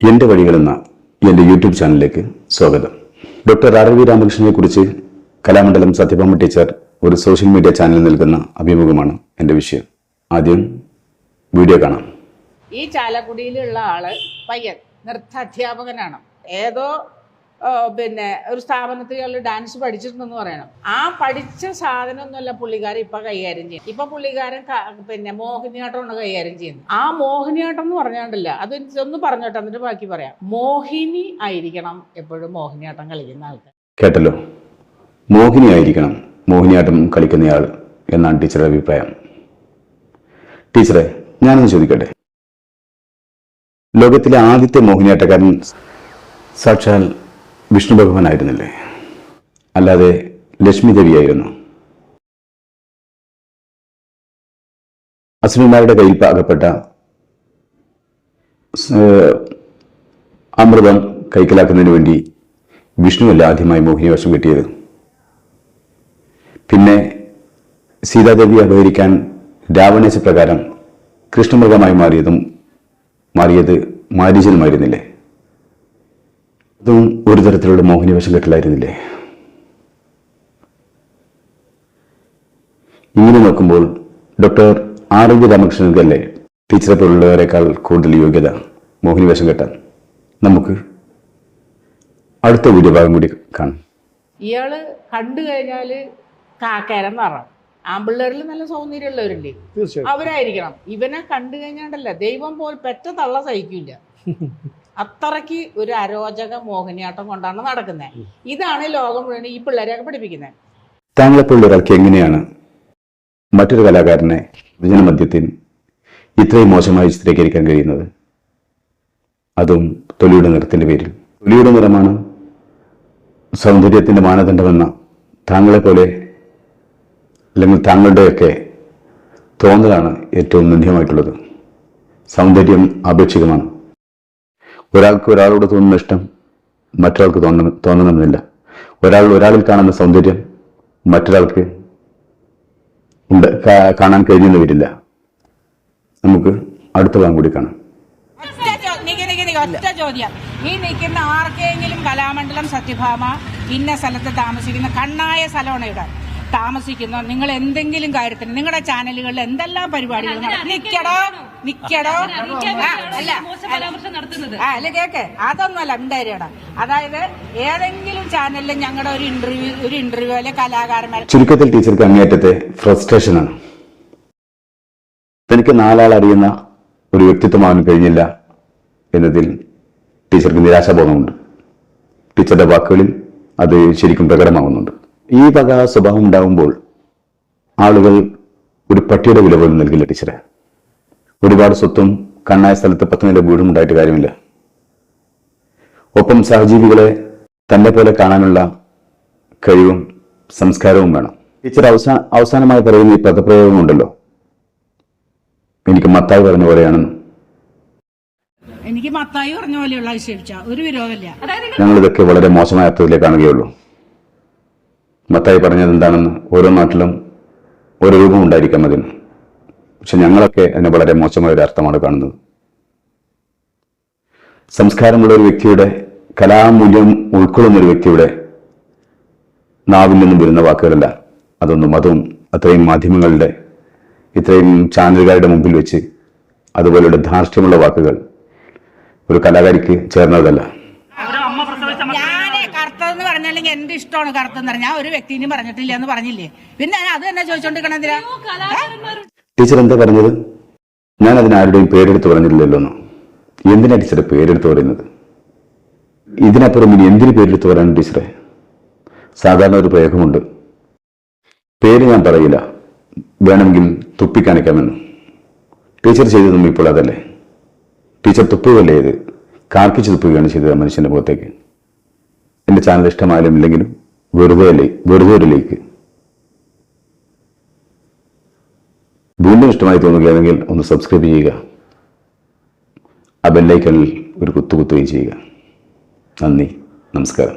എന്റെ വഴികളെന്ന എന്റെ യൂട്യൂബ് ചാനലിലേക്ക് സ്വാഗതം. ഡോക്ടർ ആർ വി രാമകൃഷ്ണനെ കുറിച്ച് കലാമണ്ഡലം സത്യഭാമ ടീച്ചർ ഒരു സോഷ്യൽ മീഡിയ ചാനൽ നൽകുന്ന അഭിമുഖമാണ് എന്റെ വിഷയം. ആദ്യം വീഡിയോ കാണാം. ഈ ചാലക്കുടിയിലുള്ള ആൾ പയ്യൻ നൃത്ത അധ്യാപകനാണ് ഏതോ പിന്നെ ഒരു സ്ഥാപനത്തിൽ ഡാൻസ് പഠിച്ചിട്ടുണ്ടെന്ന് പറയണം. ആ പഠിച്ച സാധനമൊന്നുമല്ല പുള്ളിക്കാരൻ ഇപ്പൊ കൈകാര്യം ചെയ്യും ഇപ്പൊ പുള്ളിക്കാരൻ പിന്നെ മോഹിനിയാട്ടമാണ് കൈകാര്യം ചെയ്യുന്നത്. ആ മോഹിനിയാട്ടം എന്ന് പറഞ്ഞാണ്ടല്ല അത് ഒന്ന് പറഞ്ഞോട്ടെ എന്നിട്ട് ബാക്കി പറയാം. മോഹിനി ആയിരിക്കണം എപ്പോഴും മോഹിനിയാട്ടം കളിക്കുന്ന ആൾക്കാർ. കേട്ടല്ലോ? മോഹിനി ആയിരിക്കണം മോഹിനിയാട്ടം കളിക്കുന്നയാൾ എന്നാണ് ടീച്ചറുടെ അഭിപ്രായം. ടീച്ചറെ ഞാനൊന്ന് ചോദിക്കട്ടെ? ലോകത്തിലെ ആദ്യത്തെ മോഹിനിയാട്ടക്കാരൻ സാക്ഷാൽ വിഷ്ണു ഭഗവാനായിരുന്നില്ലേ അല്ലാതെ ലക്ഷ്മി ദേവിയായിരുന്നു അസുരന്മാരുടെ കയ്യിൽ പാകപ്പെട്ട അമൃതം കൈക്കലാക്കുന്നതിന് വേണ്ടി വിഷ്ണുവല്ല ആദ്യമായി മോഹിനി വശം കിട്ടിയത്. പിന്നെ സീതാദേവി അപഹരിക്കാൻ രാവണേശ പ്രകാരം കൃഷ്ണമൃഗമായി മാറിയതും മാറിയത് മാരീചനുമായിരുന്നില്ലേ? അതും ഒരു തരത്തിലുള്ള മോഹിനി വശം കെട്ടലായിരുന്നില്ലേ ഇങ്ങനെ നോക്കുമ്പോൾ ഡോക്ടർ ആർ വി രാമകൃഷ്ണനല്ലേ ടീച്ചറെ പോലുള്ളവരെക്കാൾ കൂടുതൽ യോഗ്യത മോഹിനി വേഷം കെട്ടാൻ. നമുക്ക് അടുത്ത വീഡിയോ ഭാഗം കൂടി കാണാം. ഇയാൾ കണ്ടു കഴിഞ്ഞാൽ കാക്കേരം നിറം ആമ്പിള്ളേരിൽ നല്ല സൗന്ദര്യമുള്ളവരുണ്ട്. അവരായിരിക്കണം. ഇവനെ കണ്ടു കഴിഞ്ഞാണ്ടല്ല ദൈവം പോൽ പെറ്റ തള്ള സഹിക്കില്ല അത്രയ്ക്ക് ഒരു അരോചക മോഹിനിയാട്ടം കൊണ്ടാണ് നടക്കുന്നത് ഇതാണ് ലോകം മുഴുവൻ ഈ പിള്ളേരെയൊക്കെ പഠിപ്പിക്കുന്നത് താങ്കളെപ്പോലുള്ള ഒരാൾക്ക് എങ്ങനെയാണ് മറ്റൊരു കലാകാരനെ വിജന മദ്യത്തിൽ ഇത്രയും മോശമായി ചിത്രീകരിക്കാൻ കഴിയുന്നത്? അതും തൊലിയുടെ നിറത്തിന്റെ പേരിൽ. തൊലിയുടെ നിറമാണ് സൗന്ദര്യത്തിന്റെ മാനദണ്ഡമെന്ന താങ്കളെ പോലെ അല്ലെങ്കിൽ താങ്കളുടെയൊക്കെ തോന്നലാണ് ഏറ്റവും നിന്ദ്യമായിട്ടുള്ളത്. സൗന്ദര്യം ആപേക്ഷികമാണ്. ഒരാൾക്ക് ഒരാളോട് തോന്നുന്ന ഇഷ്ടം മറ്റൊരാൾക്ക് തോന്നണം തോന്നണമെന്നില്ല. ഒരാൾ ഒരാളിൽ കാണുന്ന സൗന്ദര്യം മറ്റൊരാൾക്ക് ഉണ്ട്. കാണാൻ കഴിഞ്ഞെന്ന് വരില്ല. നമുക്ക് അടുത്ത ഭാഗം കൂടി കാണാം. ഈ നിൽക്കുന്ന ആർക്കെങ്കിലും കലാമണ്ഡലം സത്യഭാമ ഇന്ന സ്ഥലത്ത് താമസിക്കുന്ന കണ്ണായ സ്ഥലമാണ് ഇവിടെ? താമസിക്കുന്ന നിങ്ങൾ എന്തെങ്കിലും കാര്യത്തിന് നിങ്ങളുടെ ചാനലുകളിൽ എന്തെല്ലാം പരിപാടികൾ? നിക്കടോ? നിക്കടോ? അല്ല അല്ല. കേക്കെ നടത്തുന്നത്. അല്ല കേക്ക്. അതൊന്നുമല്ല ഉണ്ടായിരടാ അതായത് ഏതെങ്കിലും ചാനലിൽ ഞങ്ങളുടെ ഒരു ഇന്റർവ്യൂ ഒരു ഇന്റർവ്യൂ അല്ലെ കലാകാരന്മാർ ചുരുക്കത്തിൽ ടീച്ചർക്ക് അങ്ങേറ്റത്തെ ഫ്രസ്ട്രേഷനാണ് തനിക്ക് നാലാൾ അറിയുന്ന ഒരു വ്യക്തിത്വമാകാൻ കഴിഞ്ഞില്ല എന്നതിൽ ടീച്ചർക്ക് നിരാശാബോധമുണ്ട്. ടീച്ചറുടെ വാക്കുകളിൽ അത് ശരിക്കും പ്രകടമാകുന്നുണ്ട്. ഈ വക സ്വഭാവം ഉണ്ടാകുമ്പോൾ ആളുകൾ ഒരു പട്ടിയുടെ വില പോലും നൽകില്ല ടീച്ചറെ. ഒരുപാട് സ്വത്തും കണ്ണായ സ്ഥലത്ത് പത്ത് നില വീടും ഉണ്ടായിട്ട് കാര്യമില്ല. ഒപ്പം സഹജീവികളെ തന്നെ പോലെ കാണാനുള്ള കഴിവും സംസ്കാരവും വേണം. ടീച്ചർ അവസാന അവസാനമായി പറയുന്ന ഈ പദപ്രയോഗമുണ്ടല്ലോ എനിക്ക് മത്തായി പറഞ്ഞ പോലെയാണെന്ന് എനിക്ക് മത്തായി പറഞ്ഞ പോലെയുള്ള വിശേഷിച്ച ഒരു വിരോധമില്ല. ഞങ്ങളിതൊക്കെ വളരെ മോശമായ അർത്ഥത്തിലേ കാണുകയുള്ളൂ. മത്തായി പറഞ്ഞത് എന്താണെന്ന് ഓരോ നാട്ടിലും ഒരു രൂപം ഉണ്ടായിരിക്കാം അതിന്. പക്ഷെ ഞങ്ങളൊക്കെ അതിന് വളരെ മോശമായ ഒരു അർത്ഥമാണ് കാണുന്നത്. സംസ്കാരമുള്ള ഒരു വ്യക്തിയുടെ കലാമൂല്യം ഉൾക്കൊള്ളുന്ന ഒരു വ്യക്തിയുടെ നാവിൽ നിന്നും വരുന്ന വാക്കുകളല്ല. അതൊന്നും അതും അത്രയും മാധ്യമങ്ങളുടെ ഇത്രയും ചാനലുകാരുടെ മുമ്പിൽ വെച്ച് അതുപോലെയുള്ള ധാർഷ്ട്യമുള്ള വാക്കുകൾ ഒരു കലാകാരിക്ക് ചേർന്നതല്ല. കറുത്തതെന്ന് പറഞ്ഞല്ലെങ്കിൽ എന്റെ ഇഷ്ടമാണ് കറുത്തെന്ന് പറഞ്ഞാൽ ഞാൻ ഒരു വ്യക്തിനും പറഞ്ഞിട്ടില്ല എന്ന് പറഞ്ഞില്ലേ? പിന്നെ ഞാൻ അത് തന്നെ ചോദിച്ചോണ്ടിരിക്കണെന്തിനാ ടീച്ചർ എന്താ പറഞ്ഞത്? ഞാൻ അതിന് ആരുടെയും പേരെടുത്ത് പറഞ്ഞിട്ടില്ലല്ലോ എന്ന്. എന്തിനാ ടീച്ചറെ പേരെടുത്ത് പറയുന്നത്? ഇതിനപ്പുറം ഇനി എന്തിനു പേരെടുത്ത് പറയാൻ ടീച്ചറെ? സാധാരണ ഒരു പ്രയോഗമുണ്ട്. പേര് ഞാൻ പറയില്ല. വേണമെങ്കിൽ തുപ്പിക്കാണിക്കാമെന്ന് ടീച്ചർ ചെയ്തതും ഇപ്പോൾ അതല്ലേ? ടീച്ചർ തുപ്പുകയല്ലേ ഇത്? കാർക്കിച്ച് തുപ്പുകയാണ് ചെയ്തത് ആ മനുഷ്യന്റെ മുഖത്തേക്ക്. എന്റെ ചാനൽ ഇഷ്ടമായാലും ഇല്ലെങ്കിലും വെറുതെ വെറുതെ ഒരു ലൈക്ക് വീണ്ടും ഇഷ്ടമായി തോന്നുകയാണെങ്കിൽ ഒന്ന് സബ്സ്ക്രൈബ് ചെയ്യുക. ആ ബെല്ലൈക്കണിൽ ഒരു കുത്തു കുത്തുകയും ചെയ്യുക. നന്ദി നമസ്കാരം.